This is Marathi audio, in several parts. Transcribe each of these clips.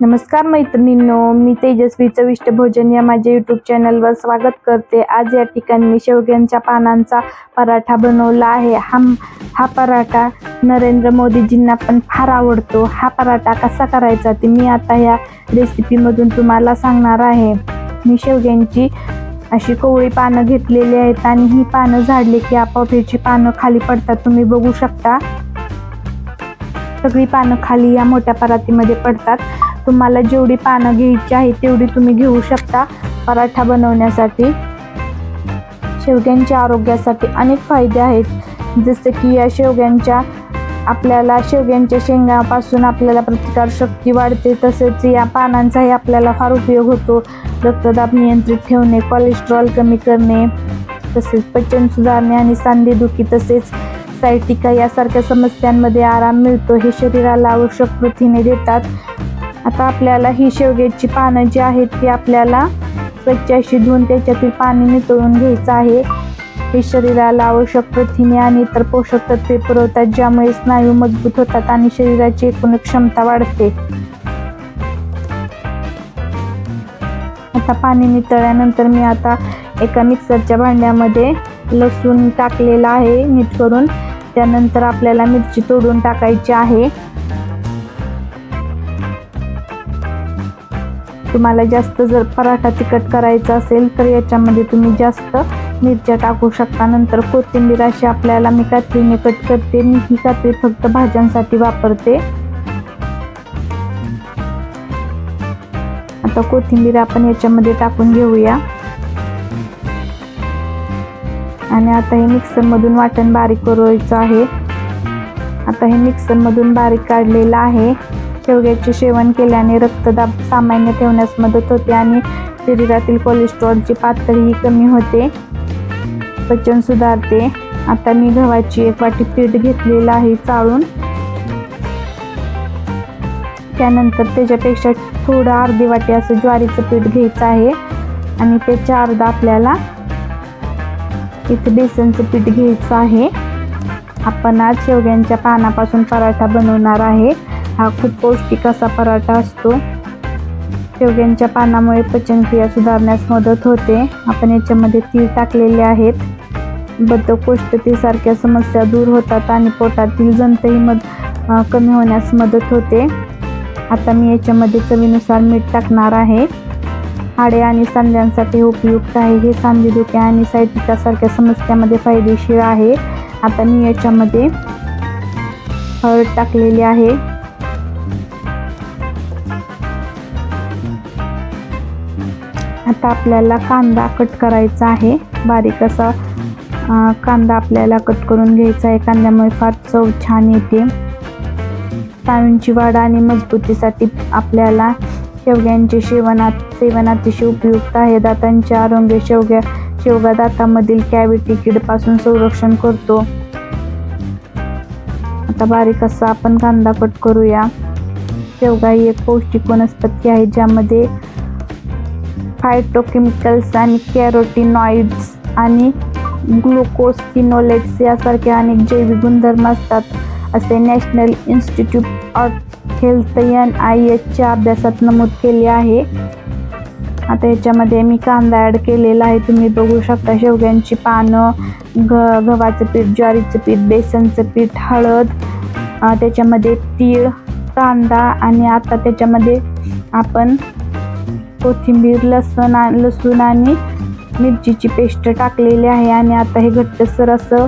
नमस्कार मैत्रिणींनो मी तेजस्वी चविष्ट भोजन या माझ्या यूट्यूब चॅनलवर स्वागत करते. आज या ठिकाणी मी शेवग्यांच्या पानांचा पराठा बनवला आहे. हा हा पराठा नरेंद्र मोदीजींना पण फार आवडतो. हा पराठा कसा करायचा ते मी आता या रेसिपीमधून तुम्हाला सांगणार आहे. मी शेवग्यांची अशी कोवळी पानं घेतलेली आहेत आणि ही पानं झाडली की आपोआप ह्याची पानं खाली पडतात. तुम्ही बघू शकता. सगळी पानं खाली या मोठ्या परातीमध्ये पडतात. तुम्हाला जेवढी पानं घ्यायची आहे तेवढी तुम्ही घेऊ शकता पराठा बनवण्यासाठी. शेवग्यांच्या आरोग्यासाठी अनेक फायदे आहेत. जसे की या शेवग्यांच्या आपल्याला शेवग्यांच्या शेंगापासून आपल्याला प्रतिकार शक्ती वाढते. तसेच या पानांचाही आपल्याला फार उपयोग होतो. रक्तदाब नियंत्रित ठेवणे कोलेस्ट्रॉल कमी करणे तसेच पचन सुधारणे आणि सांधेदुखी तसेच सायटिका यासारख्या समस्यांमध्ये आराम मिळतो. हे शरीराला आवश्यक प्रथिने देतात. आता आपल्याला ही शेवग्याची पानं जी आहेत ती आपल्याला स्वच्छ अशी धुवून त्याच्यातील पाणी नितळून घ्यायचं आहे. हे शरीराला आवश्यक प्रथिने आणि इतर पोषक तत्वे पुरवतात ज्यामुळे स्नायू मजबूत होतात आणि शरीराची एकूण क्षमता वाढते. आता पाणी नितळल्यानंतर मी आता एका मिक्सरच्या भांड्यामध्ये लसूण टाकलेला आहे नीट करून. त्यानंतर आपल्याला मिरची तोडून टाकायची आहे. तुम्हाला जास्त जर पराठा तिखट करायचा असेल तर याच्यामध्ये तुम्ही जास्त मिरच्या टाकू शकता. नंतर कोथिंबीर अशी आपल्याला मी कात्रीने कट करते. मी ही कात्री फक्त भाज्यांसाठी वापरते. आता कोथिंबीर आपण याच्यामध्ये टाकून घेऊया. आणि आता हे मिक्सरमधून वाटण बारीक करायचं आहे. आता हे मिक्सरमधून बारीक काढलेलं आहे. शेवग्याचे सेवन केल्याने रक्तदाब सामान्य ठेवण्यास मदत होते आणि शरीरातील कोलेस्ट्रॉलची पातळीही कमी होते. पचन सुधारते. आता मी गव्हाची एक वाटी पीठ घेतलेलं आहे चाळून. त्यानंतर त्याच्यापेक्षा थोडं अर्धी वाटी असं ज्वारीचं पीठ घ्यायचं आहे. आणि त्याच्या अर्धा आपल्याला इथे बेसनचं पीठ घ्यायचं आहे. आपण आज शेवग्यांच्या पानापासून पराठा बनवणार आहे. हा खूप पौष्टिक असा पराठा असतो. शेवग्यांच्या पानामुळे पचनक्रिया सुधारण्यास मदत होते. आपण याच्यामध्ये तीळ टाकलेले आहेत. बद्धकोष्ठतेसारख्या समस्या दूर होतात आणि पोटातील जंतही मद कमी होण्यास मदत होते. आता मी याच्यामध्ये चवीनुसार मीठ टाकणार आहे. हाडे आणि सांध्यांसाठी उपयुक्त आहे. हे सांधेदुखी आणि सायटिकासारख्या समस्यामध्ये फायदेशीर आहे. आता मी याच्यामध्ये हळद टाकलेली आहे. आता आपल्याला कांदा कट करायचा आहे. बारीक असा कांदा आपल्याला कट करून घ्यायचा आहे. कांद्यामुळे फार चव छान येते. स्नायूंची वाढ आणि मजबूतीसाठी आपल्याला शेवग्यांचे सेवनात सेवन अतिशय उपयुक्त आहे. दातांचे आरोग्य शेवग्या शेवगा दातामधील कॅव्हिटी कीडपासून संरक्षण करतो. आता बारीक असा आपण कांदा कट करूया. शेवगा ही एक पौष्टिक वनस्पती आहे ज्यामध्ये फायटोकेमिकल्स आणि कॅरोटिनॉइड्स आणि ग्लुकोसिनोलेट्स यासारखे अनेक जैविक गुणधर्म असतात. असे National Institute of Health N I एचच्या अभ्यासात नमूद केले आहे. आता याच्यामध्ये मी कांदा ॲड केलेला आहे. तुम्ही बघू शकता शेवग्यांची पानं ग गव्हाचं पीठ ज्वारीचं पीठ बेसनचं पीठ हळद त्याच्यामध्ये तीळ कांदा आणि आता त्याच्यामध्ये आपण कोथिंबीर लसण लसूण आणि मिरचीची पेस्ट टाकलेली आहे आणि आता हे घट्टसर असं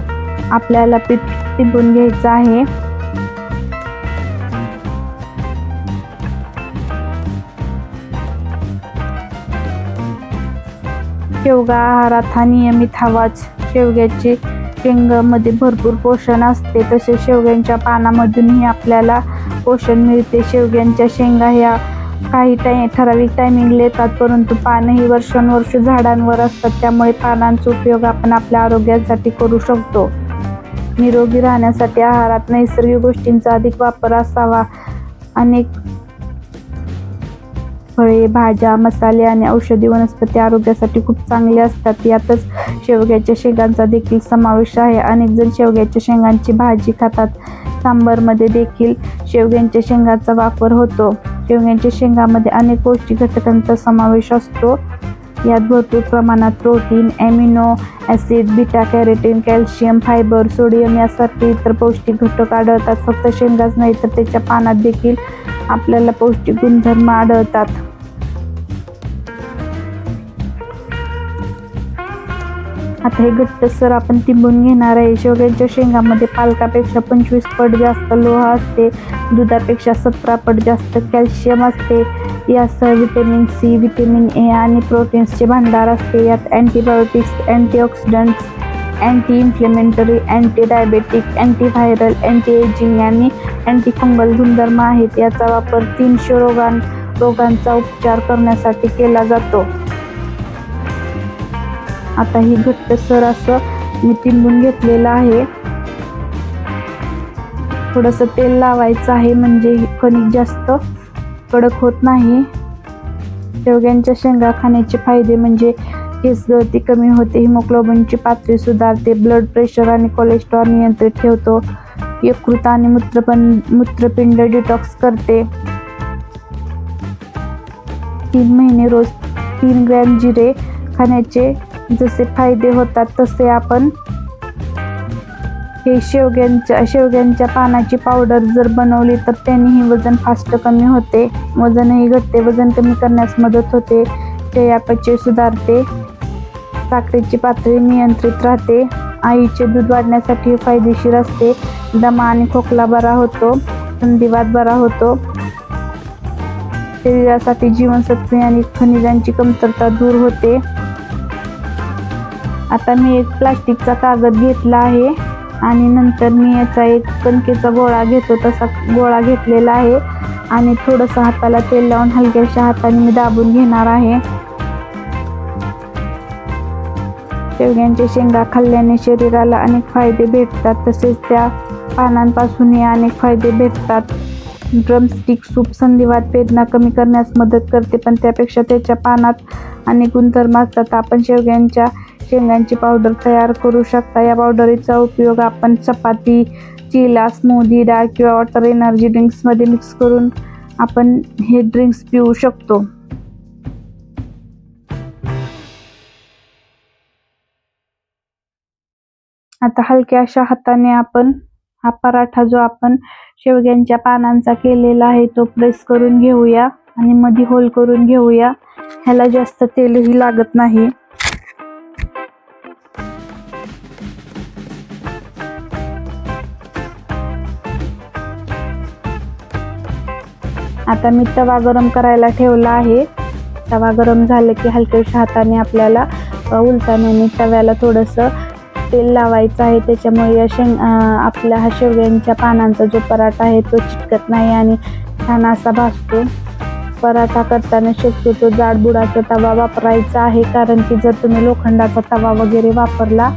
आपल्याला पीठ टिपून घ्यायचं आहे. शेवगा आहारात हा नियमित हवाच शेवग्याचे शेंगामध्ये भरपूर पोषण असते. तसेच शेवग्यांच्या पानामधूनही आपल्याला पोषण मिळते. शेवग्यांच्या शेंगा ह्या काही टाइम ठराविक टायमिंगला येतात परंतु पानं ही वर्षानुवर्ष झाडांवर असतात. त्यामुळे पानांचा उपयोग आपण आपल्या आरोग्यासाठी करू शकतो. निरोगी राहण्यासाठी आहारात नैसर्गिक गोष्टींचा अधिक वापर असावा. अनेक फळे भाज्या मसाले आणि औषधी वनस्पती आरोग्यासाठी खूप चांगले असतात. यातच शेवग्याच्या शेंगांचा देखील समावेश आहे. अनेक जण शेवग्याच्या शेंगांची भाजी खातात. सांबारमध्ये देखील शेवग्यांच्या शेंगाचा वापर होतो. शेवग्यांच्या शेंगामध्ये अनेक पौष्टिक घटकांचा समावेश असतो. यात भरपूर प्रमाणात protein amino acid beta carotene calcium fibre sodium यासारखे इतर पौष्टिक घटक आढळतात. फक्त शेंगाच नाही तर त्याच्या पानात देखील आपल्याला पौष्टिक गुणधर्म आढळतात. आता हे घट्टसर आपण तिंबून घेणार आहे. शेवग्यांच्या शेंगामध्ये पालकापेक्षा पंचवीस पट जास्त लोह असते. दुधापेक्षा सतरा पट जास्त कॅल्शियम असते. यासह विटॅमिन सी विटॅमिन ए आणि प्रोटीन्सचे भांडार असते. यात antibiotics antioxidants anti inflammatory anti diabetic antiviral anti ageing आणि अँटी फंगल गुणधर्म आहेत. याचा वापर तीनशे रोगां रोगांचा उपचार करण्यासाठी केला जातो. आता ही घट्टसर असं मी तिंबून घेतलेलं आहे. थोडंसं तेल लावायचं आहे म्हणजे कणिक जास्त कडक होत नाही. शेवग्यांच्या शेंगा खाण्याचे फायदे म्हणजे केस गळती कमी होते हिमोग्लोबिनची पातळी सुधारते ब्लड प्रेशर आणि कोलेस्ट्रॉल नियंत्रित ठेवतो. यकृत आणि मूत्रपण मूत्रपिंड डिटॉक्स करते. तीन महिने रोज तीन ग्रॅम जिरे खाण्याचे जसे फायदे होतात तसे आपण हे शेवग्यांच्या शेवग्यांच्या पानाची पावडर जर बनवली तर त्यानेही वजन फास्ट कमी होते. वजनही घटते वजन कमी करण्यास मदत होते. चयापचय सुधारते. साखरेची पातळी नियंत्रित राहते. आईचे दूध वाढण्यासाठी फायदेशीर असते. दमा आणि खोकला बरा होतो. संधिवात बरा होतो. शरीरासाठी जीवनसत्वे आणि खनिजांची कमतरता दूर होते. आता मी एक प्लास्टिकचा कागद घेतला आहे आणि नंतर मी याचा एक कणकेचा गोळा घेतो तसा गोळा घेतलेला आहे. आणि थोडंसं हाताला तेल लावून हलक्याशा हाताने मी दाबून घेणार आहे. शेवग्यांच्या शेंगा खाल्ल्याने शरीराला अनेक फायदे भेटतात तसेच त्या पानांपासूनही अनेक फायदे भेटतात. ड्रमस्टिक सूप संधिवात वेदना कमी करण्यास मदत करते पण त्यापेक्षा त्याच्या पानात अनेक गुणधर्म असतात. आपण शेवग्यांच्या शेंगांची पावडर तयार करू शकता. या पावडरीचा उपयोग आपण चपाती चिला स्मूदी डाळ किंवा वॉटर एनर्जी ड्रिंक्समध्ये मिक्स करून आपण हे ड्रिंक्स पिऊ शकतो. आता हलक्या अशा हाताने आपण हा पराठा जो आपण शेवग्यांच्या पानांचा केलेला आहे तो प्रेस करून घेऊया आणि मध्ये होल करून घेऊया. ह्याला जास्त तेलही लागत नाही. आता मी तवा गरम करायला ठेवला आहे. तवा गरम झालं की हलक्याशा हाताने आपल्याला अ, उलटाण्याने तव्याला थोडंसं तेल लावायचं आहे. त्याच्यामुळे या शेंग आपल्या हा शेवग्यांच्या पानांचा जो पराठा आहे तो चिटकत नाही आणि छान असा भासतो. पराठा करताना शक्यतो जाडबुडाचा तवा वापरायचा आहे. कारण की जर तुम्ही लोखंडाचा तवा वगैरे वापरला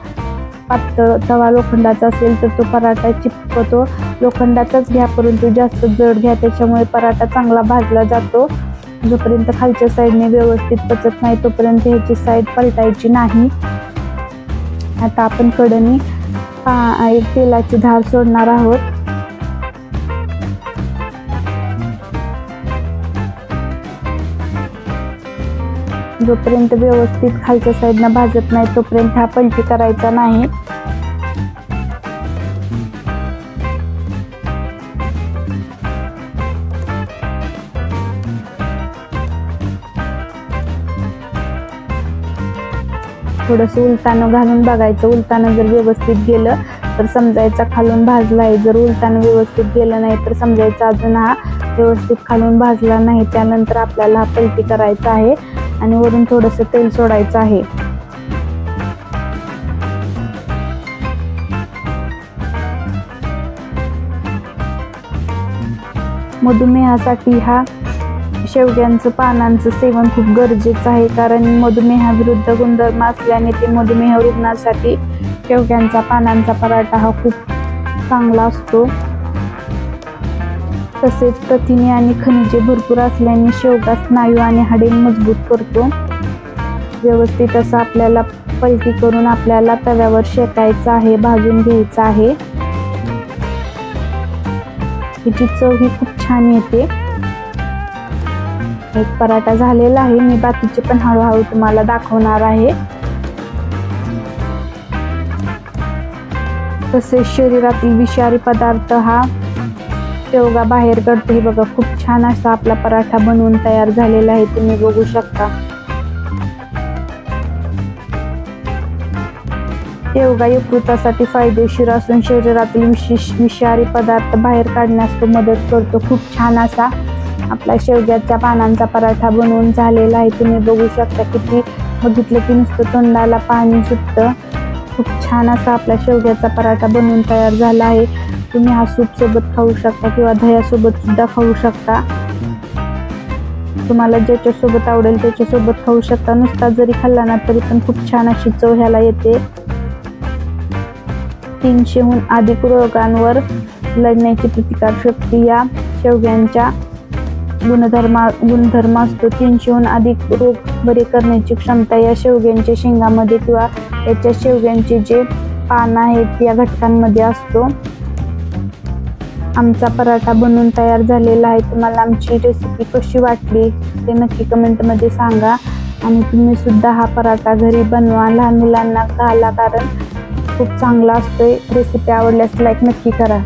पातळ तवा लोखंडाचा असेल तर तो पराठा चिपकतो. लोखंडाचाच घ्या परंतु जास्त जड घ्या. त्याच्यामुळे पराठा चांगला भाजला जातो. जोपर्यंत खालच्या साईडने व्यवस्थित पचत नाही तोपर्यंत ह्याची साईड पलटायची नाही. आता आपण कडनी पा एक तेलाची धार सोडणार आहोत. जोपर्यंत व्यवस्थित खालच्या साईडनं भाजत नाही तोपर्यंत हा पलटी करायचा नाही. थोडंसं उलटानं घालून बघायचं. उलटानं जर व्यवस्थित गेलं तर समजायचा खालून भाजला आहे जर उलटानं व्यवस्थित गेलं नाही तर समजायचा अजून हा व्यवस्थित खालून भाजला नाही. त्यानंतर आपल्याला हा पलटी करायचा आहे. आणि वरून थोडंसं तेल सोडायचं आहे. मधुमेहासाठी हा शेवग्यांचं पानांचं सेवन खूप गरजेचं आहे कारण मधुमेहाविरुद्ध गुणधर्म असल्याने ते मधुमेह रुग्णासाठी शेवग्यांचा पानांचा पराठा हा खूप चांगला असतो. तसेच प्रथिने आणि खनिजे भरपूर असल्याने शेवगा स्नायू आणि हाडे मजबूत करतो. व्यवस्थित असं आपल्याला पलटी करून आपल्याला तव्यावर शेकायचं आहे भाजून घ्यायचं आहे. तिची चव ही खूप छान येते. एक पराठा झालेला आहे मी बाकीचे पण हळूहळू तुम्हाला दाखवणार आहे. तसेच शरीरातील विषारी पदार्थ हा शेवगा बाहेर करते हे बघा खूप छान असा आपला पराठा बनवून तयार झालेला आहे तुम्ही बघू शकता. शेवगा यकृतासाठी फायदेशीर असून शरीरातील विशेष विषारी पदार्थ बाहेर काढण्यास तो मदत करतो. खूप छान असा आपला शेवग्याच्या पानांचा पराठा बनवून झालेला आहे. तुम्ही बघू शकता किती बघितलं की नुसतं तोंडाला पाणी सुटतं. खूप छान असा आपला शेवग्याचा पराठा बनवून तयार झाला आहे. तुम्ही हा सूपसोबत खाऊ शकता किंवा दह्यासोबत सुद्धा खाऊ शकता. तुम्हाला ज्याच्यासोबत आवडेल त्याच्यासोबत खाऊ शकता. नुसता जरी खाल्ला ना तरी पण खूप छान अशी चव ह्याला येते. तीनशेहून अधिक रोगांवर लढण्याची प्रतिकार शक्ती या शेवग्यांच्या गुणधर्मा गुणधर्म असतो. तीनशेहून अधिक रोग बरे करण्याची क्षमता या शेवग्यांच्या शेंगामध्ये किंवा याच्या शेवग्यांचे जे पान आहेत या घटकांमध्ये असतो. आमचा पराठा बनवून तयार झालेला आहे. तुम्हाला आमची रेसिपी कशी वाटली ते नक्की कमेंटमध्ये सांगा. आणि तुम्ही सुद्धा हा पराठा घरी बनवा. लहान मुलांना घाला कारण खूप चांगला असतोय. रेसिपी आवडल्यास लाईक नक्की करा.